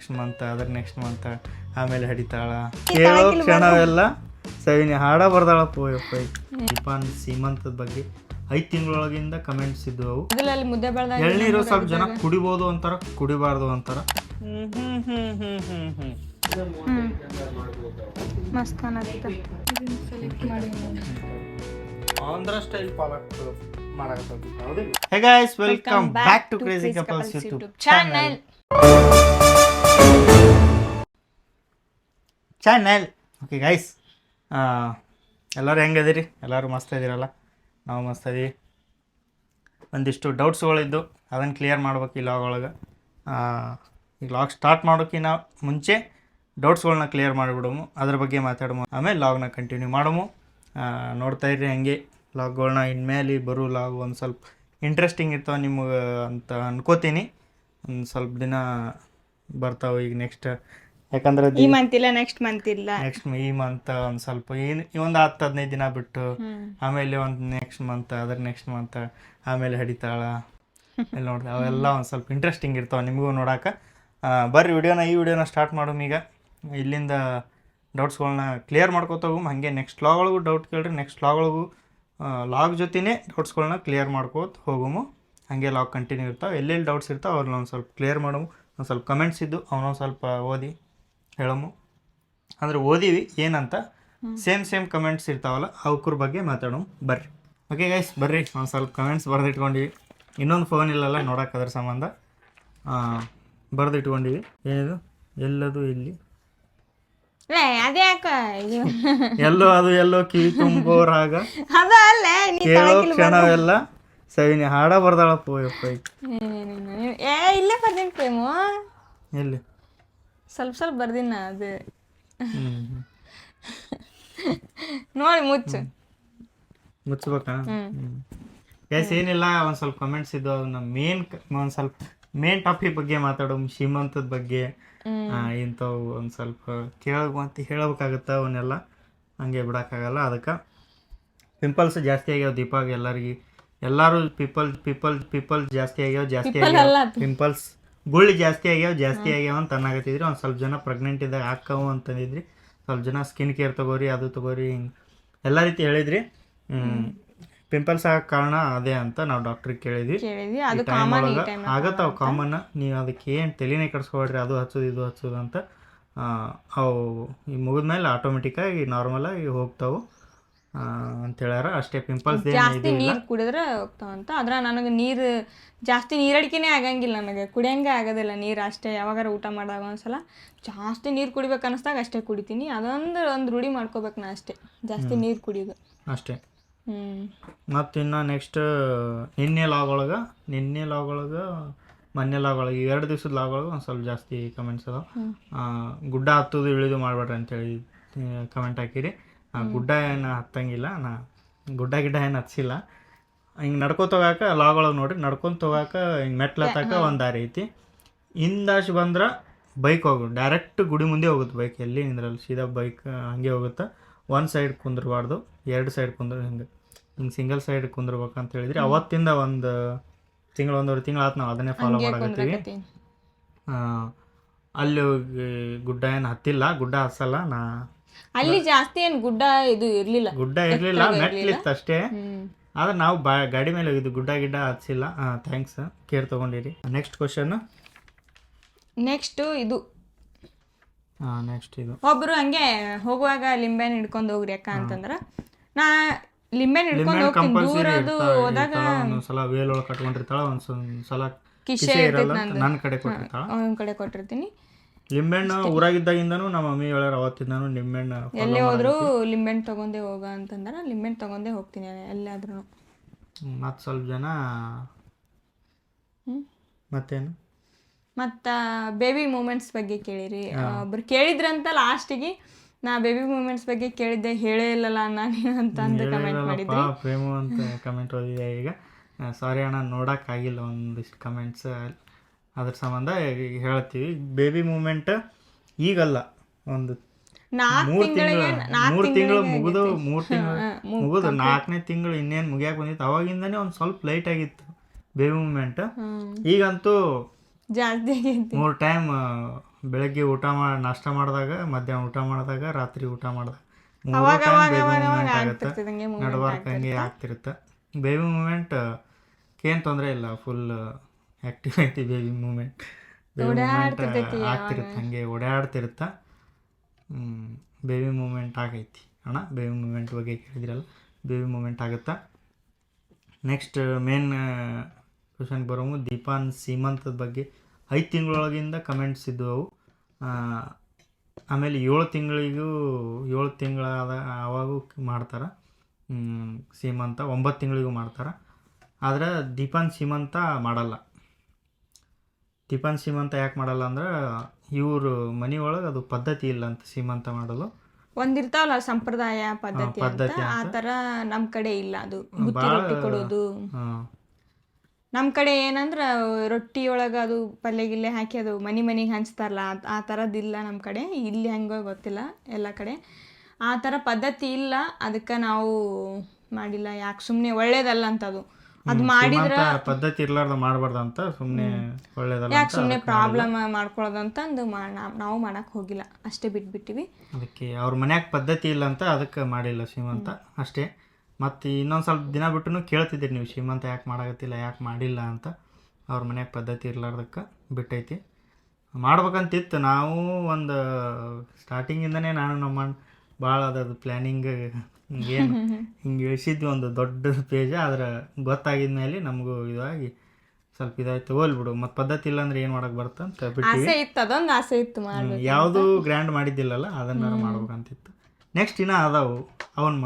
Next month ಅದ್ರ next month ಆಮೇಲೆ ಹಡಿತಾಳ. ಕೇಳೋ ಕ್ಷಣವೆಲ್ಲ ಸವಿನಿ ಹಾಡ ಬರ್ದಾಳ. ಪೋಯಪ್ಪ ದೀಪಾನ್ ಸೀಮಂತದ ಬಗ್ಗೆ ಐದು ತಿಂಗಳೊಳಗಿಂದ ಕಮೆಂಟ್ಸ್ ಬೆಳ್ದಾಗ ಎಳ್ನೀರು ಸ್ವಲ್ಪ ಜನ ಕುಡಿಬೋದು ಅಂತಾರ ಕುಡಿಬಾರ್ದು ಅಂತಾರ. ಮಸ್ತ್ ಕಾಣತ್ತೆ. Andhra style palak ಮಾಡಕತ್ತೀವಿ hey guys welcome back to crazy couples YouTube channel channel okay guys ಎಲ್ಲರೂ ಹೆಂಗೆ ಅದೀರಿ ಎಲ್ಲರೂ ಮಸ್ತ್ ಇದ್ದೀರಲ್ಲ ನಾವು ಮಸ್ತ್ ಇದೀವಿ. ಒಂದಿಷ್ಟು ಡೌಟ್ಸ್ಗಳಿದ್ದು ಅದನ್ನು ಕ್ಲಿಯರ್ ಮಾಡ್ಬೇಕು ಈ ಲಾಗ್ ಒಳಗೆ. ಈ ಲಾಗ್ ಸ್ಟಾರ್ಟ್ ಮಾಡೋಕ್ಕಿಂತ ಮುಂಚೆ ಡೌಟ್ಸ್ಗಳನ್ನ ಕ್ಲಿಯರ್ ಮಾಡಿಬಿಡೋಮು. ಅದ್ರ ಬಗ್ಗೆ ಮಾತಾಡಮು. ಆಮೇಲೆ ಲಾಗ್ನ ಕಂಟಿನ್ಯೂ ಮಾಡೋಮು. ನೋಡ್ತಾ ಇರ್ರಿ ಹಂಗೆ. ಲಾಗ್ಗಳನ್ನ ಇನ್ಮೇಲೆ ಬರೋ ಲಾಗ್ ಒಂದು ಸ್ವಲ್ಪ ಇಂಟ್ರೆಸ್ಟಿಂಗ್ ಇರ್ತಾವೆ ನಿಮಗೆ ಅಂತ ಅನ್ಕೋತೀನಿ. ಒಂದು ಸ್ವಲ್ಪ ದಿನ ಬರ್ತಾವೆ ಈಗ ನೆಕ್ಸ್ಟ್ ಯಾಕಂದ್ರೆ ಈ ಮಂತ್ ಇಲ್ಲ ನೆಕ್ಸ್ಟ್ ಮಂತ್ ಇಲ್ಲ. ನೆಕ್ಸ್ಟ್ ಈ ಮಂತ್ ಒಂದು ಸ್ವಲ್ಪ ಏನು ಒಂದು ಹತ್ತು ಹದಿನೈದು ದಿನ ಬಿಟ್ಟು ಆಮೇಲೆ ಒಂದು ನೆಕ್ಸ್ಟ್ ಮಂತ್ ಅದ್ರ ನೆಕ್ಸ್ಟ್ ಮಂತ್ ಆಮೇಲೆ ಹಡಿತಾಳ. ಎಲ್ಲ ನೋಡ್ರಿ ಅವೆಲ್ಲ ಒಂದು ಸ್ವಲ್ಪ ಇಂಟ್ರೆಸ್ಟಿಂಗ್ ಇರ್ತಾವೆ ನಿಮಗೂ ನೋಡಾಕ. ಬರ್ರಿ ವಿಡಿಯೋನ ಈ ವಿಡಿಯೋನ ಸ್ಟಾರ್ಟ್ ಮಾಡೋಮ್ ಈಗ. ಇಲ್ಲಿಂದ ಡೌಟ್ಸ್ಗಳನ್ನ ಕ್ಲಿಯರ್ ಮಾಡ್ಕೋತಾವು ಹಂಗೆ ಹಾಗೆ ನೆಕ್ಸ್ಟ್ ಲಾಗೊಳಗೂ ಡೌಟ್ ಕೇಳ್ರಿ ನೆಕ್ಸ್ಟ್ ಲಾಗೊಳಗೂ ಲಾಗ್ ಜೊತೆನೇ ಡೌಟ್ಸ್ಗಳನ್ನ ಕ್ಲಿಯರ್ ಮಾಡ್ಕೋತ ಹೋಗಮು. ಹಾಗೆ ಲಾಗ್ ಕಂಟಿನ್ಯೂ ಇರ್ತಾವೆ. ಎಲ್ಲೆಲ್ಲಿ ಡೌಟ್ಸ್ ಇರ್ತಾವೆ ಅವ್ರನ್ನ ಒಂದು ಸ್ವಲ್ಪ ಕ್ಲಿಯರ್ ಮಾಡಮು. ಒಂದು ಸ್ವಲ್ಪ ಕಮೆಂಟ್ಸ್ ಇದ್ದು ಅವನೊಂದು ಸ್ವಲ್ಪ ಓದಿ ಹೇಳಮು. ಅಂದ್ರೆ ಓದಿವಿ ಏನಂತ? ಸೇಮ್ ಸೇಮ್ ಕಮೆಂಟ್ಸ್ ಇರ್ತಾವಲ್ಲ ಅವಕ್ರ ಬಗ್ಗೆ ಮಾತಾಡೋಣ ಬರ್ರಿ. ಓಕೆ ಗೈಸ್ ಬರ್ರಿ. ಒಂದು ಸ್ವಲ್ಪ ಕಮೆಂಟ್ಸ್ ಬರೆದಿಟ್ಕೊಂಡಿವಿ. ಇನ್ನೊಂದು ಫೋನ್ ಇಲ್ಲಲ್ಲ ನೋಡಕ್ಕೆ ಅದ್ರ ಸಂಬಂಧ. ಬರೆದಿಟ್ಕೊಂಡಿವಿ. ಏನಿದು? ಎಲ್ಲದು ಇಲ್ಲಿ. ಎಲ್ಲೋ ಅದು ಎಲ್ಲೋ ಕಿವಿ ತುಂಬೋರಾಗ ಕೇಳೋ ಕ್ಷಣವೆಲ್ಲ ಸವಿನಿ ಹಾಡ ಬರ್ದಾಳಪ್ಪ ಯಪ್ಪ ಈಗ. ಏ ಇಲ್ಲೇ ಬರ್ದಿನಿ ಪ್ರೇಮು. ಎಲ್ಲಿ? ಸ್ವಲ್ಪ ಸ್ವಲ್ಪ ಬರ್ದಿನ ಅದು. ನೋಡಿ ಮುಚ್ಚು. ಮುಚ್ಚಬೇಕಾ? ಎಸ್ ಏನಿಲ್ಲ ಒಂದು ಸ್ವಲ್ಪ ಕಮೆಂಟ್ಸ್ ಇದ್ದು ಅದನ್ನ ಮೇನ್ ಒಂದು ಸ್ವಲ್ಪ ಮೇನ್ ಟಾಪಿಕ್ ಬಗ್ಗೆ ಮಾತಾಡೋಮ್ ಶ್ರೀಮಂತದ ಬಗ್ಗೆ. ಆ, ಇಂಥವು ಒಂದು ಸ್ವಲ್ಪ ಕೇಳಬೇಕು ಅಂತ ಹೇಳಬೇಕಾಗತ್ತೆ ಅವನ್ನೆಲ್ಲ. ಹಂಗೆ ಬಿಡೋಕ್ಕಾಗಲ್ಲ ಅದಕ್ಕೆ. ಪಿಂಪಲ್ಸ್ ಜಾಸ್ತಿ ಆಗ್ಯಾವ ದೀಪಾಗ ಎಲ್ಲರಿಗೆ. ಎಲ್ಲರೂ ಪೀಪಲ್ ಪೀಪಲ್ ಪೀಪಲ್ ಜಾಸ್ತಿ ಆಗ್ಯಾವ ಜಾಸ್ತಿ ಆಗ್ಯಾವ. ಪಿಂಪಲ್ಸ್ ಗುಳ್ಳಿ ಜಾಸ್ತಿ ಆಗ್ಯಾವ ಜಾಸ್ತಿ ಆಗ್ಯಾವ ಅಂತ ಅನ್ನಾಗತ್ತಿದ್ರಿ ಒಂದು ಸ್ವಲ್ಪ ಜನ ಪ್ರೆಗ್ನೆಂಟ್ ಇದ್ದಾಗ ಹಾಕವು ಅಂತಂದಿದ್ರಿ. ಸ್ವಲ್ಪ ಜನ ಸ್ಕಿನ್ ಕೇರ್ ತಗೋರಿ ಅದು ತಗೋರಿ ಹಿಂಗೆ. ಎಲ್ಲ ರೀತಿ ಹೇಳಿದ್ರಿ. ಪಿಂಪಲ್ಸ್ ಆಗ ಕಾರಣ ಅದೇ ಅಂತ ನಾವು ಡಾಕ್ಟ್ರಿಗೆ ಕೇಳಿದ್ವಿ. ಕೇಳಿದ್ವಿ. ಅದು ಕಾಮನ್ ಈ ಟೈಮ್ ಆಗತ್ತಾವ ಕಾಮನ್ ನೀವು ಅದಕ್ಕೆ ಏನು ತಲೆನೇ ಕಟ್ಸ್ಕೊಬೇಡ್ರಿ ಅದು ಹಚ್ಚೋದು ಇದು ಹಚ್ಚೋದು ಅಂತ ಆ, ಅವು ಈ ಮುಗಿದ್ಮೇಲೆ ಆಟೋಮೆಟಿಕ್ಕಾಗಿ ನಾರ್ಮಲಾಗಿ ಹೋಗ್ತಾವು. ಅಂತ ಹೇಳ್ಯಾರ. ಅಷ್ಟೇ ಪಿಂಪಲ್ಸ್ ಜಾಸ್ತಿ ನೀರು ಕುಡಿದ್ರೆ ಹೋಗ್ತಾವಂತ ಅದ್ರ ನನಗೆ ನೀರು ಜಾಸ್ತಿ ನೀರಡಿಕೆನೇ ಆಗಂಗಿಲ್ಲ ನನಗೆ. ಕುಡಿಯಂಗೆ ಆಗೋದಿಲ್ಲ ನೀರು ಅಷ್ಟೇ. ಯಾವಾಗಾರ ಊಟ ಮಾಡಿದಾಗ ಒಂದ್ಸಲ ಜಾಸ್ತಿ ನೀರು ಕುಡಿಬೇಕು ಅನ್ನಿಸ್ದಾಗ ಅಷ್ಟೇ ಕುಡಿತೀನಿ. ಅದೊಂದು ಒಂದು ರೂಢಿ ಮಾಡ್ಕೋಬೇಕು ನಾ ಅಷ್ಟೇ. ಜಾಸ್ತಿ ನೀರು ಕುಡಿಯೋದು. ಅಷ್ಟೇ. ಮತ್ತು ಇನ್ನು ನೆಕ್ಸ್ಟ್ ನಿನ್ನೆ ಲಾಗ್ ಒಳಗೆ ನಿನ್ನೆ ಲಾಗ್ ಒಳಗೆ ಮೊನ್ನೆ ಲಾಗ್ ಒಳಗೆ ಎರಡು ದಿವ್ಸದ ಲಾಗ್ ಒಳಗೆ ಒಂದು ಸ್ವಲ್ಪ ಜಾಸ್ತಿ ಕಮೆಂಟ್ಸ್ ಅದಾವ. ಗುಡ್ಡ ಹತ್ತೋದು ಇಳಿದು ಮಾಡಬೇಡ್ರಿ ಅಂತೇಳಿ ಕಮೆಂಟ್ ಹಾಕಿರಿ. ಗುಡ್ಡ ಏನು ಹತ್ತಂಗಿಲ್ಲ ನಾ ಗುಡ್ಡ ಗಿಡ್ಡ ಏನು ಹಚ್ಚಿಲ್ಲ ಹಿಂಗೆ ನಡ್ಕೊತ ಹೋಗಾಕ ಲಾಗ್ ಒಳಗೆ ನೋಡ್ರಿ ನಡ್ಕೊಂತ ಹೋಗಾಕ ಹಿಂಗೆ ಮೆಟ್ಲು ಹತ್ತಾಕ ಒಂದು ದಾರಿ ಐತಿ. ಹಿಂದಾಶ್ ಬಂದ್ರೆ ಬೈಕ್ ಹೋಗು ಡೈರೆಕ್ಟ್ ಗುಡಿ ಮುಂದೆ ಹೋಗುತ್ತೆ ಬೈಕ್ ಎಲ್ಲಿ ನಿಂದ್ರಲ್ಲಿ ಸೀದಾ ಬೈಕ್ ಹಂಗೆ ಹೋಗುತ್ತೆ. ಒಂದು ಸೈಡ್ ಕುಂದ್ರಬಾರ್ದು ಎರಡು ಸೈಡ್ ಕುಂದ್ರ ಹಿಂಗೆ ಹಿಂಗೆ ಸಿಂಗಲ್ ಸೈಡ್ ಕುಂದ್ರಬೇಕಂತ ಹೇಳಿದ್ರಿ. ಅವತ್ತಿಂದ ಒಂದು ತಿಂಗಳು ಒಂದೂವರೆ ತಿಂಗಳು ಆತು ನಾವು ಅದನ್ನೇ ಫಾಲೋ ಮಾಡಕತ್ತೀವಿ. ಅಲ್ಲಿ ಹೋಗಿ ಗುಡ್ಡ ಏನು ಹತ್ತಿಲ್ಲ ಗುಡ್ಡ ಹತ್ಸಲ್ಲ ನಾ ಅಲ್ಲಿ ಜಾಸ್ತಿ ಏನು ಗುಡ್ಡ ಇದು ಇರಲಿಲ್ಲ. ಗುಡ್ಡ ಇರಲಿಲ್ಲ ಮೆಟ್ಲಿತ್ತು ಅಷ್ಟೇ. ಆದ್ರೆ ನಾವು ಬಾ ಗಾಡಿ ಮೇಲೆ ಹೋಗಿದ್ದು ಗುಡ್ಡ ಗಿಡ್ಡ ಹಚ್ಚಿಲ್ಲ ಥ್ಯಾಂಕ್ಸ್ ಕೇರ್ ತಗೊಂಡಿರಿ. ನೆಕ್ಸ್ಟ್ ಕ್ವಶನ್ ನೆಕ್ಸ್ಟ್ ಇದು. ನೆಕ್ಸ್ಟ್ ಇದು. ಒಬ್ರು ಹಂಗೆ ಹೋಗುವಾಗ ಲಿಂಬೆನ್ ಹಿಡ್ಕೊಂಡು ಹೋಗ್ರಿ ಅಕ್ಕ ಅಂತಂದ್ರ ನಾ ಲಿಂಬೆ ಹಿಡ್ಕೊಂಡು ಹೋಗ್ತೀನಿ ದೂರ ಅದು ಹೋದಾಗ ಒಂದ್ಸಲ ವೇಲ್ ಒಳಗೆ ಕಟ್ಕೊಂಡಿರ್ತಾಳ ಒಂದ್ಸಲ ಕಿಶೆ ಇರಲ್ಲ ನನ್ನ ಕಡೆ ಕೊಟ್ಟಿರ್ತಾಳ. ಅವನ ಕಡೆ ಕೊಟ್ಟಿರ್ತೀನಿ. ಲಿಂಬೆಹಣ್ಣು ಊರಾಗಿದ್ದಾಗಿಂದನು ನಮ್ಮ ಮಮ್ಮಿ ಹೇಳಾರ ಅವತ್ತಿಂದನು ನಿಂಬೆಹಣ್ಣು ಎಲ್ಲೇ ಹೋದ್ರು ಲಿಂಬೆಹಣ್ಣು ತಗೊಂಡೇ ಹೋಗ ಅಂತಂದ್ರ ಲಿಂಬೆಹಣ್ಣು ತಗೊಂಡೇ ಹೋಗ್ತೀನಿ ಎಲ್ಲಾದ್ರೂ ಮತ್ತು ಸ್ವಲ್ಪ ಜನ. ಮತ್ತೇನು? ಮತ್ತ ಬೇಬಿ ಮೂಮೆಂಟ್ಸ್ ಬಗ್ಗೆ ಕೇಳಿರಿ. ಒಬ್ರು ಕೇಳಿದ್ರಂತ ಲಾಸ್ಟಿಗೆ ನಾ ಬೇಬಿ ಮೂಮೆಂಟ್ಸ್ ಬಗ್ಗೆ ಕೇಳಿದ್ದೆ ಹೇಳೇ ಇಲ್ಲಲ್ಲ ನಾನು ಅಂತ ಅಂದು ಕಮೆಂಟ್ ಮಾಡಿದ್ದೆ ಪ್ರೇಮು ಅಂತ ಕಮೆಂಟ್ ಓದಿದೆ ಈಗ? ಸಾರಿ ಅಣ್ಣ ನೋಡಕ್ಕಾಗಿಲ್ಲ ಒಂದಿಷ್ಟು ಕಮೆಂಟ್ಸ್ ಅದ್ರ ಸಂಬಂಧ ಹೇಳ್ತೀವಿ. ಬೇಬಿ ಮೂಮೆಂಟ್ ಈಗಲ್ಲ. ಒಂದು ಮೂರು ತಿಂಗಳು ಮೂರು ತಿಂಗಳು ಮುಗಿದು ಮೂರು ತಿಂಗಳು ಮುಗಿದು ನಾಲ್ಕನೇ ತಿಂಗಳು ಇನ್ನೇನು ಮುಗಿಯಾಕ ಬಂದಿತ್ತು. ಅವಾಗಿಂದನೇ ಒಂದು ಸ್ವಲ್ಪ ಲೈಟ್ ಆಗಿತ್ತು ಬೇಬಿ ಮೂಮೆಂಟ್ ಈಗಂತೂ ಜಾಸ್ತಿ ಮೂರು ಟೈಮ್ ಬೆಳಗ್ಗೆ ಊಟ ಮಾಡಿ ನಾಷ್ಟ ಮಾಡಿದಾಗ ಮಧ್ಯಾಹ್ನ ಊಟ ಮಾಡಿದಾಗ ರಾತ್ರಿ ಊಟ ಮಾಡಿದಾಗ. ಮೂಮೆಂಟ್ ಆಗುತ್ತೆ. ಆಗ್ತಿರ್ತದಂಗೆ ಹಂಗೆ ಆಗ್ತಿರುತ್ತೆ. ಬೇಬಿ ಮೂಮೆಂಟ್ ಏನು ತೊಂದರೆ ಇಲ್ಲ. ಫುಲ್ ಆ್ಯಕ್ಟಿವ್ ಬೇಬಿ ಮೂಮೆಂಟ್ ಆಗ್ತಿರುತ್ತೆ ಹಂಗೆ ಓಡಾಡ್ತಿರುತ್ತಾ? ಬೇಬಿ ಮೂಮೆಂಟ್ ಆಗೈತಿ. ಅಣ್ಣ ಬೇಬಿ ಮೂಮೆಂಟ್ ಬಗ್ಗೆ ಕೇಳಿದ್ರಲ್ಲ ಬೇಬಿ ಮೂಮೆಂಟ್ ಆಗುತ್ತಾ? ನೆಕ್ಸ್ಟ್ ಮೇನ್ ಕ್ವಶನ್ ಬರೋವು ದೀಪಾನ್ ಸೀಮಂತದ ಬಗ್ಗೆ. ಐದು ತಿಂಗಳೊಳಗಿಂದ ಕಮೆಂಟ್ಸ್ ಇದ್ದವು. ಆಮೇಲೆ ಏಳು ತಿಂಗಳಿಗೂ ಏಳು ತಿಂಗಳಾದ ಆವಾಗೂ ಮಾಡ್ತಾರೆ. ಸೀಮಂತ ಒಂಬತ್ತು ತಿಂಗಳಿಗೂ ಮಾಡ್ತಾರೆ. ಆದ್ರೆ ದೀಪಾನ್ ಸೀಮಂತ ಮಾಡಲ್ಲ. ದೀಪಾನ್ ಸೀಮಂತ ಯಾಕೆ ಮಾಡಲ್ಲ ಅಂದ್ರೆ ಇವರು ಮನೆ ಒಳಗೆ ಅದು ಪದ್ಧತಿ ಇಲ್ಲ ಅಂತ ಸೀಮಂತ ಮಾಡಲು. ಒಂದಿರ್ತಾವಲ್ಲ ಸಂಪ್ರದಾಯ ಪದ್ಧತಿ ಅಂತ? ಆ ತರ ನಮ್ ಕಡೆ ಇಲ್ಲ ಅದು. ಬುತ್ತಿ ರೊಟ್ಟಿ ಕೊಡೋದು. ನಮ್ಮ ನಮ್ ಕಡೆ ಏನಂದ್ರ ರೊಟ್ಟಿ ಒಳಗ ಅದು ಪಲ್ಯ ಗಿಲ್ಲೆ ಹಾಕಿ ಅದು ಮನಿ ಮನೆಗೆ ಹಂಚ್ತಾರಲ್ಲ ಆ- ಥರದ್ದಿಲ್ಲ ನಮ್ಮ ಕಡೆ. ಇಲ್ಲಿ ಹೆಂಗೋ ಗೊತ್ತಿಲ್ಲ ಎಲ್ಲ ಕಡೆ. ಆ ಥರ ಪದ್ಧತಿ ಇಲ್ಲ ಅದಕ್ಕೆ ನಾವು ಮಾಡಿಲ್ಲ. ಯಾಕೆ ಸುಮ್ಮನೆ ಒಳ್ಳೇದಲ್ಲ ಅಂತ ಅದು ಮಾಡಿದ್ರ ಪದ್ಧತಿ ಇರ್ಲಾರ್ದ ಮಾಡಬಾರ್ದು ಅಂತ ಸುಮ್ಮನೆ ಒಳ್ಳೇದಲ್ಲ ಯಾಕೆ ಸುಮ್ಮನೆ ಪ್ರಾಬ್ಲಮ್ ಮಾಡ್ಕೊಳ್ಳೋದಂತ ಅಂದು ಮಾ- ನಾ- ನಾವು ಮಾಡಕ್ ಹೋಗಿಲ್ಲ. ಅಷ್ಟೇ ಬಿಟ್ಬಿಟ್ಟಿವಿ. ಅದಕ್ಕೆ ಅವ್ರ ಮನ್ಯಾಗ ಪದ್ಧತಿ ಇಲ್ಲ ಅಂತ ಅದಕ್ಕೆ ಮಾಡಿಲ್ಲ ಶ್ರೀಮಂತ. ಅಷ್ಟೇ. ಮತ್ತು ಇನ್ನೊಂದು ಸ್ವಲ್ಪ ದಿನ ಬಿಟ್ಟು ಕೇಳ್ತಿದ್ದೀರಿ ನೀವು ಶ್ರೀಮಂತ ಯಾಕೆ ಮಾಡಾಕತ್ತಿಲ್ಲ ಯಾಕೆ ಮಾಡಿಲ್ಲ ಅಂತ. ಅವ್ರ ಮನ್ಯಾಗ ಪದ್ಧತಿ ಇರ್ಲಾರ್ದಕ್ಕೆ ಬಿಟ್ಟೈತಿ. ಮಾಡ್ಬೇಕಂತಿತ್ತು. ನಾವು ಒಂದು ಸ್ಟಾರ್ಟಿಂಗಿಂದನೇ ನಾನು ನಮ್ಮ ಭಾಳ ಅದದು ಪ್ಲ್ಯಾನಿಂಗ್ ಏನು ಹಿಂಗೆ ಇಳಿಸಿದ್ವಿ ಒಂದು ದೊಡ್ಡ ಪೇಜ್ ಆದ್ರೆ ಗೊತ್ತಾಗಿದ ಮೇಲೆ ನಮಗೂ ಇದಾಗಿ ಸ್ವಲ್ಪ ಇದಾಯ್ತು. ಹೋಲ್ ಬಿಡು. ಮತ್ತು ಪದ್ಧತಿ ಇಲ್ಲ ಅಂದ್ರೆ ಏನು ಮಾಡಕ್ಕೆ ಬರುತ್ತೆ ಅಂತ ಆಸೆ ಇತ್ತು ಅದೊಂದು ಆಸೆ ಇತ್ತು ಮಾಡ್ಬೇಕು ಯಾವುದು ಗ್ರ್ಯಾಂಡ್ ಮಾಡಿದ್ದಿಲ್ಲಲ್ಲ ಅದನ್ನ ಮಾಡ್ಬೇಕಂತಿತ್ತು. ನೆಕ್ಸ್ಟ್ ಇನ್ನ ಅದಾವು. ಅವನ್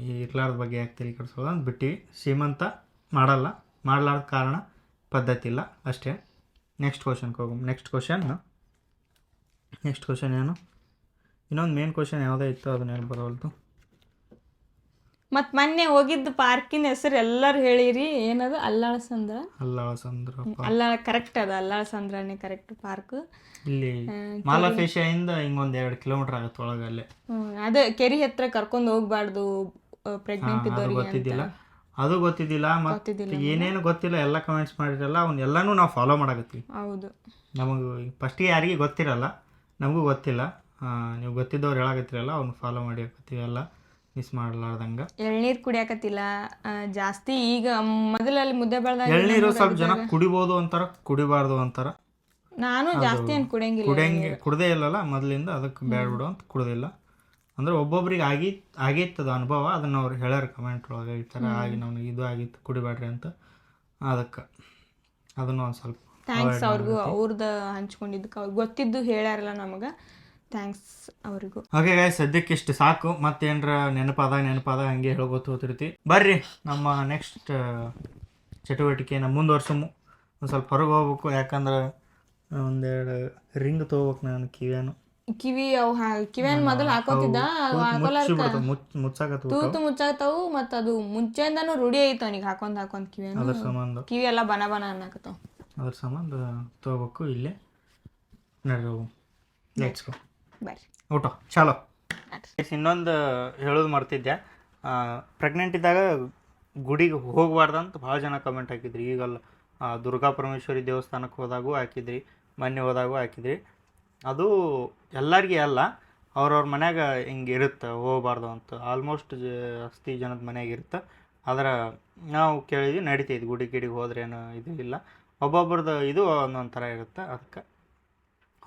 ಈ ಇರ್ಲಾರ್ದ ಬಗ್ಗೆ ಯಾಕೆ ತಲೆ ಕೆಡಿಸೋದು ಅಂತ ಬಿಟ್ಟಿವಿ. ಶ್ರೀಮಂತ ಮಾಡಲ್ಲ. ಮಾಡ್ಲಾರ್ದ ಕಾರಣ ಪದ್ಧತಿ ಇಲ್ಲ ಅಷ್ಟೇ. ನೆಕ್ಸ್ಟ್ ಕ್ವಶನ್ಗೆ ಹೋಗು ನೆಕ್ಸ್ಟ್ ಕ್ವಶನ್ ನೆಕ್ಸ್ಟ್ ಕ್ವಶನ್ ಏನು? ಇನ್ನೊಂದು ಮೇನ್ ಕ್ವಶನ್ ಯಾವುದೇ ಇತ್ತು ಅದನ್ನ ಏನು ಬರೋಲ್ತು ಮತ್ತೆ ಮೊನ್ನೆ ಹೋಗಿದ್ದ ಪಾರ್ಕಿನ ಹೆಸರು ಎಲ್ಲರೂ ಹೇಳಿರಿ ಏನದು? ಅಲ್ಲಾಳ ಸಂದ್ರ ಅಲ್ಲ ಸಂದ್ರ ಅಲ್ಲಾಳ ಕರೆಕ್ಟ್ ಅದ ಅಲ್ಲಾಳ ಸಂದ್ರನೇ ಕರೆಕ್ಟ್ ಪಾರ್ಕ್ ಇಲ್ಲಿ ಮಾಲಫೇಶಿಯಿಂದ ಹಿಂಗೊಂದು ಎರಡು ಕಿಲೋಮೀಟರ್ ಆಗುತ್ತೆ ಒಳಗೆ ಅಲ್ಲೇ ಅದೇ ಕೆರಿ ಹತ್ರ ಕರ್ಕೊಂಡು ಹೋಗ್ಬಾರ್ದು ಪ್ರೆಗ್ನೆಂಟ್ ಇದ್ದವ್ರಿಗೆ ಗೊತ್ತಿದ್ದಿಲ್ಲ. ಅದು ಗೊತ್ತಿದ್ದಿಲ್ಲ ಮತ್ತೆ ಏನೇನು ಗೊತ್ತಿಲ್ಲ ಎಲ್ಲ ಕಮೆಂಟ್ಸ್ ಮಾಡಿರಲ್ಲ ಅವ್ನ ಎಲ್ಲನೂ ನಾವು ಫಾಲೋ ಮಾಡಕತ್ತೀವಿ. ಹೌದು. ನಮಗೆ ಫಸ್ಟಿಗೆ ಯಾರಿಗೆ ಗೊತ್ತಿರಲ್ಲ ನಮಗೂ ಗೊತ್ತಿಲ್ಲ. ನೀವು ಗೊತ್ತಿದ್ದವ್ರು ಹೇಳಾಕತ್ತಿರಲ್ಲ ಅವ್ನು ಫಾಲೋ ಮಾಡಿ ಎಲ್ಲ ಮಿಸ್ ಮಾಡಲಾರ್ದಂಗೆ. ಎಳ್ನೀರ್ ಕುಡಿಯಾಕತ್ತಿಲ್ಲ. ಆ, ಜಾಸ್ತಿ ಈಗ ಮೊದಲಲ್ಲಿ ಮುದ್ದೆ ಬೆಳ್ದಾಗ ಎಳ್ನೀರು ಸ್ವಲ್ಪ ಜನ ಕುಡಿಬೋದು ಅಂತಾರ ಕುಡಿಬಾರ್ದು ಅಂತಾರ. ನಾನು ಜಾಸ್ತಿ ಏನು ಕುಡಿಯಂಗಿಲ್ಲ ಕುಡಿಯಂಗೆ ಕುಡ್ದೇ ಇಲ್ಲಲ್ಲ ಮೊದಲಿಂದ ಅದಕ್ಕೆ ಬೇಡ ಬಿಡು ಅಂತ ಕುಡ್ದಿಲ್ಲ. ಅಂದ್ರೆ ಒಬ್ಬೊಬ್ರಿಗೆ ಆಗಿ ಆಗಿತ್ತದ ಅನುಭವ ಅದನ್ನ ಅವ್ರು ಹೇಳ್ಯಾರ ಕಮೆಂಟ್ ಒಳಗೆ ಈ ಥರ ಆಗಿ ನಮ್ಗೆ ಇದು ಆಗಿತ್ತು ಕುಡಿಬೇಡ್ರಿ ಅಂತ. ಅದಕ್ಕೆ ಅದನ್ನು ಒಂದು ಸ್ವಲ್ಪ ಥ್ಯಾಂಕ್ಸ್ ಅವ್ರಿಗೂ ಅವ್ರದ್ದು ಹಂಚ್ಕೊಂಡಿದ್ದಕ್ಕೆ ಅವ್ರು ಗೊತ್ತಿದ್ದು ಹೇಳ್ಯಾರಲ್ಲ ನಮಗೆ. ಥ್ಯಾಂಕ್ಸ್ ಅವರಿಗೂ. ಓಕೆ ಗಾಯ್ ಸದ್ಯಕ್ಕೆ ಇಷ್ಟು ಸಾಕು. ಮತ್ತೇನ್ರ ನೆನಪಾದಾಗ ನೆನಪಾದಾಗ ಹಂಗೆ ಹೇಳ್ಬೋದು ಹೋಗ್ತಿರ್ತಿ ಬರ್ರಿ ನಮ್ಮ ನೆಕ್ಸ್ಟ್ ಚಟುವಟಿಕೆನ ಮುಂದುವರ್ಸಮು. ಒಂದು ಸ್ವಲ್ಪ ಹೊರಗೆ ಹೋಗ್ಬೇಕು. ಯಾಕಂದ್ರೆ ಒಂದೆರಡು ರಿಂಗ್ ತೊಗೋಬೇಕು ನಾನು ಕಿವಿಯನ್ನು ಕಿವಿ ಅವು ಕಿವಿಯನ್ನು ಕಿವಿಯನ್ ಮೊದಲು ಹಾಕೋತಿದ್ದ? ತೂತು ಮುಚ್ಚಾಕತ್ತಾವು ಮತ್ತು ಅದು ಮುಂಚೆಯಿಂದನೂ ರೂಢಿ ಐತೆ ಅವನಿಗೆ. ಹಾಕೊಂಡ್ ಹಾಕೊಂಡ್ ಕಿವಿ ಅದ್ರ ಸಂಬಂಧ. ಕಿವಿ ಎಲ್ಲ ಬನ ಬನ ಅನ್ನಕತ್ತಾವ. ಅದ್ರ ಸಂಬಂಧ ತಗೋಬೇಕು ಇಲ್ಲೇ. ನಡೆದು ಹೋಗು. ಲೆಟ್ಸ್ ಗೋ ಬರ್ರಿ. ಊಟ ಚಾಲೋ ಇನ್ನೊಂದು ಹೇಳೋದು ಮರ್ತಿದ್ದೆ. ಪ್ರೆಗ್ನೆಂಟ್ ಇದ್ದಾಗ ಗುಡಿಗೆ ಹೋಗಬಾರ್ದಂತ ಭಾಳ ಜನ ಕಮೆಂಟ್ ಹಾಕಿದ್ರಿ. ಈಗಲ್ಲ ದುರ್ಗಾ ಪರಮೇಶ್ವರಿ ದೇವಸ್ಥಾನಕ್ಕೆ ಹೋದಾಗೂ ಹಾಕಿದ್ರಿ ಮೊನ್ನೆ ಹೋದಾಗೂ ಹಾಕಿದ್ರಿ. ಅದು ಎಲ್ಲರಿಗೆ ಅಲ್ಲ ಅವ್ರವ್ರ ಮನ್ಯಾಗ ಹಿಂಗೆ ಇರುತ್ತೆ ಹೋಗಬಾರ್ದು ಅಂತ. ಆಲ್ಮೋಸ್ಟ್ ಜಾಸ್ತಿ ಜನದ ಮನೆಯಾಗ ಇರುತ್ತೆ. ಆದ್ರೆ ನಾವು ಕೇಳಿದ್ವಿ ನಡೀತೈತಿ ಗುಡಿ ಗಿಡಿಗೆ ಹೋದ್ರೇನು ಇದು ಇಲ್ಲ. ಒಬ್ಬೊಬ್ರದ್ದು ಇದು ಒಂದೊಂದು ಥರ ಇರುತ್ತೆ ಅದಕ್ಕೆ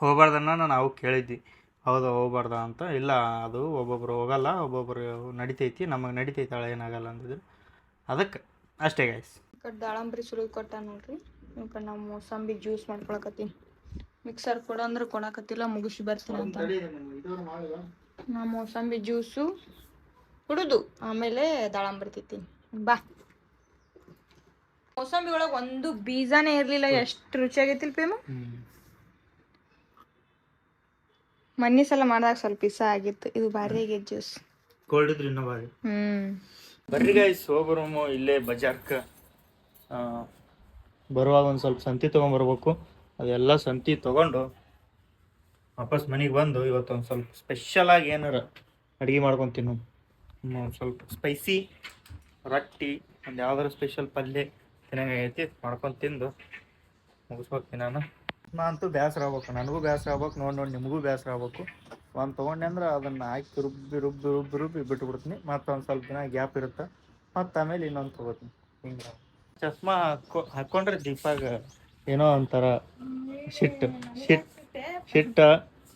ಹೋಗಬಾರ್ದನ್ನ ನಾವು ಕೇಳಿದ್ವಿ. ಹೌದಾ ಹೋಗ್ಬಾರ್ದ ಅಂತ. ಇಲ್ಲ ಅದು ಒಬ್ಬೊಬ್ರು ಹೋಗಲ್ಲ ಒಬ್ಬೊಬ್ರು ನಡಿತೈತಿ ನಮಗೆ ನಡಿತೈತಾಳೆ ಏನಾಗಲ್ಲ ಅಂದಿದ್ರು. ಅದಕ್ಕೆ ಅಷ್ಟೇ ಗಾಯ್ಸ್ ದಾಳಂಬ್ರಿ ಸುಲಿದು ಕೊಟ್ಟ ನೋಡ್ರಿ. ಇವಾಗ ನಾವು ಮೋಸಂಬಿ ಜ್ಯೂಸ್ ಮಾಡ್ಕೊಳಕತ್ತೀನಿ. ಮಿಕ್ಸರ್ ಕೊಡ ಅಂದ್ರೆ ಕೊಡಕತ್ತಿಲ್ಲ ಮುಗಿಸಿ ಬರ್ತೀನಿ ಅಂತ. ನಾ ಮೋಸಂಬಿ ಜ್ಯೂಸು ಕುಡುದು ಆಮೇಲೆ ದಾಳಂಬ್ರಿ ತಿಂತೀನಿ. ಬಾ. ಮೋಸಂಬಿ ಒಳಗೆ ಒಂದು ಬೀಜಾನೇ ಇರಲಿಲ್ಲ ಎಷ್ಟು ರುಚಿಯಾಗೈತಿಲ್ ಪೇಮ? ಮೊನ್ನೆ ಸಲ ಮಾಡಿದಾಗ ಸ್ವಲ್ಪ ಇಸ ಆಗಿತ್ತು. ಇದು ಭಾರಿ ಆಗೈತೆ ಜ್ಯೂಸ್ ಕೋಲ್ಡ್ ಇದ್ರೆ ಇನ್ನೂ ಬಾರಿ ಹ್ಮ್. ಬರ್ರಿ ಗೈಸ್ ಹೋಗ್ಬರೋಮು ಇಲ್ಲೇ ಬಜಾರ್ಕ ಬರುವಾಗ ಒಂದು ಸ್ವಲ್ಪ ಸಂತಿ ತೊಗೊಂಬರ್ಬೇಕು. ಅದೆಲ್ಲ ಸಂತಿ ತಗೊಂಡು ವಾಪಸ್ ಮನೆಗೆ ಬಂದು ಇವತ್ತೊಂದು ಸ್ವಲ್ಪ ಸ್ಪೆಷಲಾಗಿ ಏನಾರ ಅಡುಗೆ ಮಾಡ್ಕೊತೀನಿ ಒಂದು ಸ್ವಲ್ಪ ಸ್ಪೈಸಿ ರೊಟ್ಟಿ ಒಂದು ಯಾವ್ದಾರು ಸ್ಪೆಷಲ್ ಪಲ್ಯ ತಿನ್ನಂಗೈತಿ ಮಾಡ್ಕೊಂಡು ತಿಂದು ಮುಗಿಸ್ಬೇಕು ನಾನು. ನಾ ಅಂತೂ ಬೇಸರ ಆಗ್ಬೇಕು. ನನಗೂ ಬೇಸರ ಆಗ್ಬೇಕು. ನೋಡಿ ನೋಡಿ, ನಿಮಗೂ ಬೇಸರ ಆಗ್ಬೇಕು. ಒಂದು ತೊಗೊಂಡೆ ಅಂದ್ರೆ ಅದನ್ನು ಹಾಕಿ ರುಬ್ಬಿ ರುಬ್ಬಿ ರುಬ್ಬಿ ರುಬ್ಬಿ ಬಿಟ್ಬಿಡ್ತೀನಿ ಮತ್ತೆ ಒಂದು ಸ್ವಲ್ಪ ದಿನ ಗ್ಯಾಪ್ ಇರುತ್ತೆ. ಮತ್ತು ಆಮೇಲೆ ಇನ್ನೊಂದು ತೊಗೋತೀನಿ. ಹಿಂಗೆ. ಚಸ್ಮಾ ಹಾಕೊ ಹಾಕ್ಕೊಂಡ್ರೆ ದೀಪಾಗ ಏನೋ ಒಂಥರ ಶಿಟ್ಟು ಶಿಟ್ ಶಿಟ್ಟ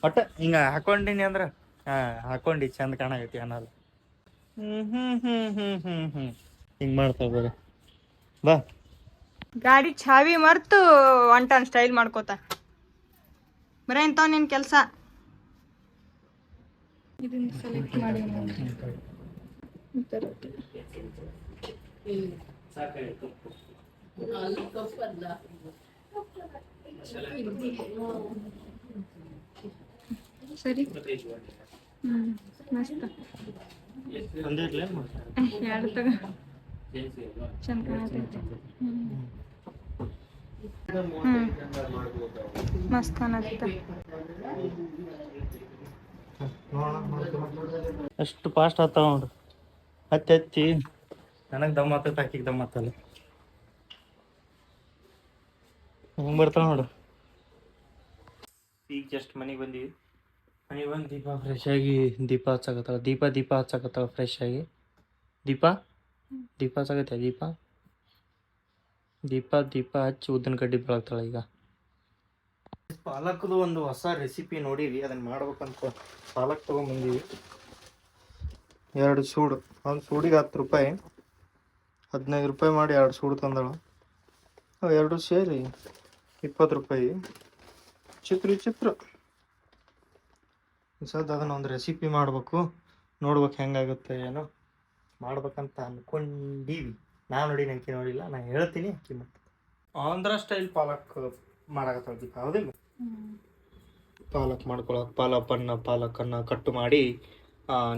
ಒಟ್ಟು ಹಿಂಗೆ ಹಾಕೊಂಡಿನಿ ಅಂದ್ರೆ, ಹಾಂ, ಹಾಕೊಂಡು ಚಂದ ಕಾಣಾಗೈತಿ ಅನ್ನೋದು. ಹ್ಞೂ ಹ್ಞೂ ಹ್ಞೂ ಹ್ಞೂ ಹ್ಞೂ ಹ್ಞೂ ಹಿಂಗೆ ಮಾಡ್ತಾ ಬರ್ರಿ ಬಾ. ಗಾಡಿ ಚಾವಿ ಮರ್ತು ಒಂಟನ್ ಸ್ಟೈಲ್ ಮಾಡ್ಕೋತ. ಬರೇ ಇಂಥವ್ ನಿನ್ ಕೆಲಸ? ಇದನ್ನ ಸೆಲೆಕ್ಟ್ ಮಾಡಿ ಸರಿ. ಹ್ಮ್ ಮಸ್ತ್. ಎರಡು ತಗ. ಚಂದ ಕಾಣತೈತಿ ಹ್ಮ್. ಮಸ್ತ್ ಕಾಣತ್ತ. ಅಷ್ಟು ಫಾಸ್ಟ್ ಆಗ್ತಾವ ನೋಡ್ರಿ ಹತ್ತಿ ಹತ್ತಿ. ನನಗೆ ದಮ್ ಆತೈತೆ ಆಕಿಗೆ ದಮ್ ಆತಲ್ಲ. ಹೆಂಗೆ ಬರ್ತಾವ ನೋಡು ಈಗ ಜಸ್ಟ್ ಮನೆಗೆ ಬಂದೀವಿ. ಮನೆಗೆ ಬಂದು ದೀಪ ಫ್ರೆಶ್ ಆಗಿ ದೀಪ ಹಚ್ಚಾಕತ್ತಾಳ. ದೀಪ ದೀಪ ಹಚ್ಚಾಕತ್ತಾಳ ಫ್ರೆಶ್ ಆಗಿ. ದೀಪ? ದೀಪ ಹಚ್ಚಾಕತ್ತೆ ದೀಪ? ದೀಪ ದೀಪ ಹಚ್ಚಿ ಉದ್ದಿನ ಕಡ್ಡಿ ಬೆಳಗ್ತಾಳ ಈಗ. ಪಾಲಕ್ದು ಒಂದು ಹೊಸ ರೆಸಿಪಿ ನೋಡೀವಿ ಅದನ್ನ ಮಾಡ್ಬೇಕಂತ ಪಾಲಕ್ ತೊಗೊಂಬಂದೀವಿ ಎರಡು ಸೂಡು, ಒಂದು ಸೂಡಿಗೆ ಹತ್ತು ರೂಪಾಯಿ, ಹದಿನೈದು ರೂಪಾಯಿ ಮಾಡಿ ಎರಡು ಸೂಡು ತಂದಳು. ಅವು ಎರಡು ಸೇರಿ ಇಪ್ಪತ್ತು ರೂಪಾಯಿ. ಚಿತ್ರ ಚಿತ್ರ. ಸದ್ ಅದನ್ನ ಒಂದು ರೆಸಿಪಿ ಮಾಡ್ಬೇಕು. ನೋಡ್ಬೇಕು ಹೆಂಗಾಗುತ್ತೆ, ಏನೋ ಮಾಡ್ಬೇಕಂತ ಅನ್ಕೊಂಡೀವಿ ನಾ ನೋಡಿ ನಂಗೆ ನೋಡಿಲ್ಲ ನಾನು ಹೇಳ್ತೀನಿ ಅಕ್ಕಿ ಮತ್ತೆ ಆಂಧ್ರ ಸ್ಟೈಲ್ ಪಾಲಕ್ ಮಾಡಕತ್ತಾಳ ದೀಪ ಹೌದಿಲ್ಲ? ಪಾಲಕ್ ಮಾಡ್ಕೊಳಕ್ ಪಾಲಕನ್ನ ಪಾಲಕನ್ನ ಕಟ್ಟು ಮಾಡಿ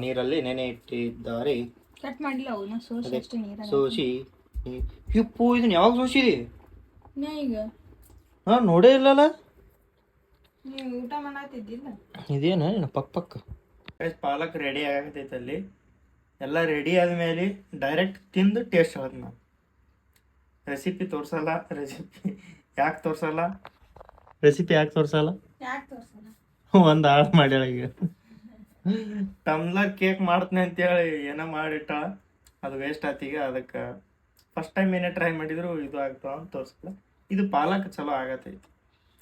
ನೀರಲ್ಲಿ ನೆನೆ ಇಟ್ಟಿದ್ದಾರೆ. ಕಟ್ ಮಾಡಿಲ್ಲ ಅವನ್ನ ಸೋಸಿ. ಅಷ್ಟೇ ನೀರಾಗ ಸೋಸಿ ಹಿಪ್ಪು ಇದನ್ನ ಯಾವಾಗ ಸೋಸಿದಿ? ನಾ ಈಗ. ಹಾ ನೋಡೇ ಇಲ್ಲಲ್ಲ? ನೀವು ಊಟ ಮಾಡತ್ತಿದ್ದಿಲ್ಲ ಇದೇನ ಪಕ್ಕ ಪಕ್. ಪಕ್ಕ ಪಾಲಕ್ ರೆಡಿ ಆಗತೈತೆ ಅಲ್ಲಿ. ಎಲ್ಲ ರೆಡಿ ಆದಮೇಲೆ ಡೈರೆಕ್ಟ್ ತಿಂದು ಟೇಸ್ಟ್ ಹೇಳೋದು ನಾನು ರೆಸಿಪಿ ತೋರಿಸಲ್ಲ ರೆಸಿಪಿ ಯಾಕೆ ತೋರ್ಸಲ್ಲ? ರೆಸಿಪಿ ಯಾಕೆ ತೋರ್ಸಲ್ಲ? ಒಂದು ಹಾಳು ಮಾಡ್ಯಾಳ ಈಗ. ಟಮ್ಲರ್ ಕೇಕ್ ಮಾಡ್ತೀನಿ ಅಂತೇಳಿ ಏನೋ ಮಾಡಿಟ್ಟ. ಅದು ವೇಸ್ಟ್ ಆತೀಗ ಅದಕ್ಕೆ ಫಸ್ಟ್ ಟೈಮ್ ಏನೇ ಟ್ರೈ ಮಾಡಿದ್ರು ಇದು ಆಗ್ತಾವ ಅಂತ ತೋರಿಸಲ್ಲ ಇದು ಪಾಲಕ್ ಚಲೋ ಆಗತ್ತೈತಿ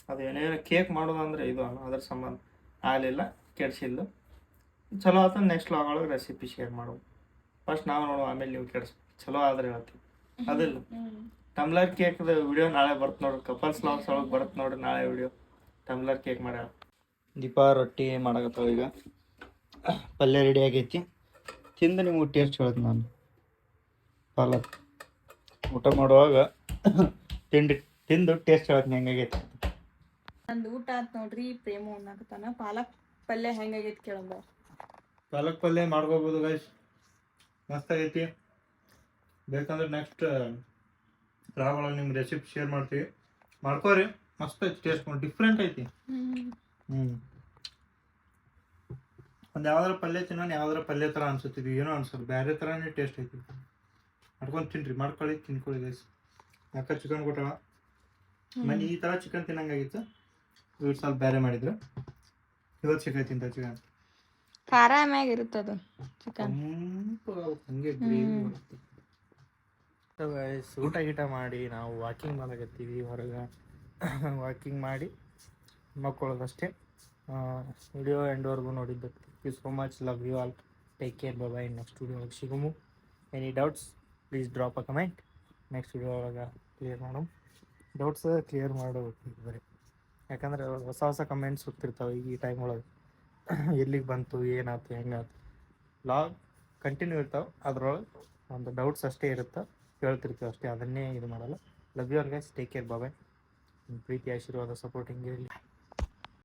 ಅದು ಏನೇನೋ ಕೇಕ್ ಮಾಡೋದಂದ್ರೆ ಇದು ಅದ್ರ ಸಂಬಂಧ ಆಗಲಿಲ್ಲ ಕೆಡ್ಸಿಲ್ಲ ಚಲೋ ಆತ ನೆಕ್ಸ್ಟ್ ಲಾಗ್ ಒಳಗೆ ರೆಸಿಪಿ ಶೇರ್ ಮಾಡು ಫಸ್ಟ್ ನಾವು ನೋಡುವ ಆಮೇಲೆ ನೀವು ಕೆಡ್ಸ್ ಚಲೋ ಆದ್ರೆ ಹೇಳ್ತೀವಿ ಅದಿಲ್ಲ. ಟಮ್ಲರ್ ಕೇಕ್ದು ವಿಡಿಯೋ ನಾಳೆ ಬರ್ತ ನೋಡ್ರಿ. ಕಪಲ್ಸ್ ಲಾಗ್ಸ್ ಒಳಗೆ ಬರುತ್ತೆ ನೋಡ್ರಿ ನಾಳೆ ವಿಡಿಯೋ ಟಮ್ಲರ್ ಕೇಕ್ ಮಾಡ್ಯಾಳ ದೀಪ ರೊಟ್ಟಿ ಮಾಡಕತ್ತಾವ ಈಗ. ಪಲ್ಯ ರೆಡಿ ಆಗೈತಿ. ತಿಂದು ನಿಮ್ಗೆ ಟೇಸ್ಟ್ ಹೇಳ್ತೀನಿ ನಾನು. ಪಾಲಕ್ ಊಟ ಮಾಡುವಾಗ ತಿಂಡಿ ತಿಂದು ಟೇಸ್ಟ್ ಹೇಳ್ತೀನಿ ಹೆಂಗಾಗೈತಿ ನಂದು ಊಟ ಆತ್ ನೋಡ್ರಿ ಪ್ರೇಮ ಉಣ್ಣಾಕತ್ತಾನ ಪಾಲಕ್ ಪಲ್ಯ ಹೆಂಗಾಗೈತಿ ಕೇಳಂಬ ಪಾಲಕ್ ಪಲ್ಯ ಮಾಡ್ಕೋಬೋದು ಗೈಸ್ ಮಸ್ತ್ ಐತಿ ಬೇಕಂದ್ರೆ ನೆಕ್ಸ್ಟ್ ರಾಹುಲ್ ನಿಮ್ಮ ನಿಮ್ಗೆ ರೆಸಿಪಿ ಶೇರ್ ಮಾಡ್ತೀವಿ. ಮಾಡ್ಕೋರಿ ಮಸ್ತ್ ಐತಿ ಟೇಸ್ಟ್ ಮಾಡಿ ಡಿಫ್ರೆಂಟ್ ಐತಿ. ಹ್ಞೂ ಒಂದು ಯಾವ್ದಾರ ಪಲ್ಯ ತಿನ್ನೋಣ ಯಾವ್ದಾರ ಪಲ್ಯ ಥರ ಅನ್ಸುತ್ತಿದ್ವಿ ಏನೋ ಅನ್ಸೋದು ಬೇರೆ ಥರನೇ ಟೇಸ್ಟ್ ಐತಿ. ಮಾಡ್ಕೊಂಡು ತಿನ್ರಿ ಮಾಡ್ಕೊಳ್ಳಿ ತಿನ್ಕೊಳ್ಳಿ ಗೈಸ್ ಅಕ್ಕ ಚಿಕನ್ ಕೊಟ್ಟಳ ಮನೆ ಈ ಥರ ಚಿಕನ್ ತಿನ್ನಂಗಾಗಿತ್ತು ಇವ್ರು ಸ್ವಲ್ಪ ಬೇರೆ ಮಾಡಿದ್ರು. ಇವತ್ತು ಚಿಕನ್ ತಿಂತ ಚಿಕನ್ ಖಾರ ಮ್ಯಾಗ ಇರುತ್ತದು ಚಿಕನ್ ಊಟ ಗೀಟ ಮಾಡಿ ನಾವು ವಾಕಿಂಗ್ ಮಾಡಕತ್ತೀವಿ ಹೊರಗೆ. ವಾಕಿಂಗ್ ಮಾಡಿ ಮಕ್ಕಳದಷ್ಟೇ ವಿಡಿಯೋ ಎಂಡ್ವರೆಗೂ ನೋಡಿದ್ದಕ್ಕೆ. You so much love you all take care bye next video ಒಳಗೆ ಸಿಗುಮು. Any doubts please drop a comment next video ಒಳಗೆ ಕ್ಲಿಯರ್ ಮಾಡು ಡೌಟ್ಸ್ ಕ್ಲಿಯರ್ ಮಾಡೋ ಬರೀ ಯಾಕಂದ್ರೆ ಹೊಸ ಹೊಸ ಕಮೆಂಟ್ಸ್ ಹೋಗ್ತಿರ್ತಾವೆ ಈ ಟೈಮ್ ಒಳಗೆ. ಎಲ್ಲಿಗೆ ಬಂತು ಏನಾಯ್ತು ಹೆಂಗಾಯ್ತು ಲಾಗ್ ಕಂಟಿನ್ಯೂ ಇರ್ತಾವೆ. ಅದ್ರೊಳಗೆ ಒಂದು ಡೌಟ್ಸ್ ಅಷ್ಟೇ ಇರುತ್ತೆ. ಕೇಳ್ತಿರ್ತೀವಿ ಅಷ್ಟೇ. ಅದನ್ನೇ ಇದು ಮಾಡಲ್ಲ. Love you all guys take care bye ಪ್ರೀತಿ ಆಶೀರ್ವಾದ ಸಪೋರ್ಟ್ ಹಿಂಗೆ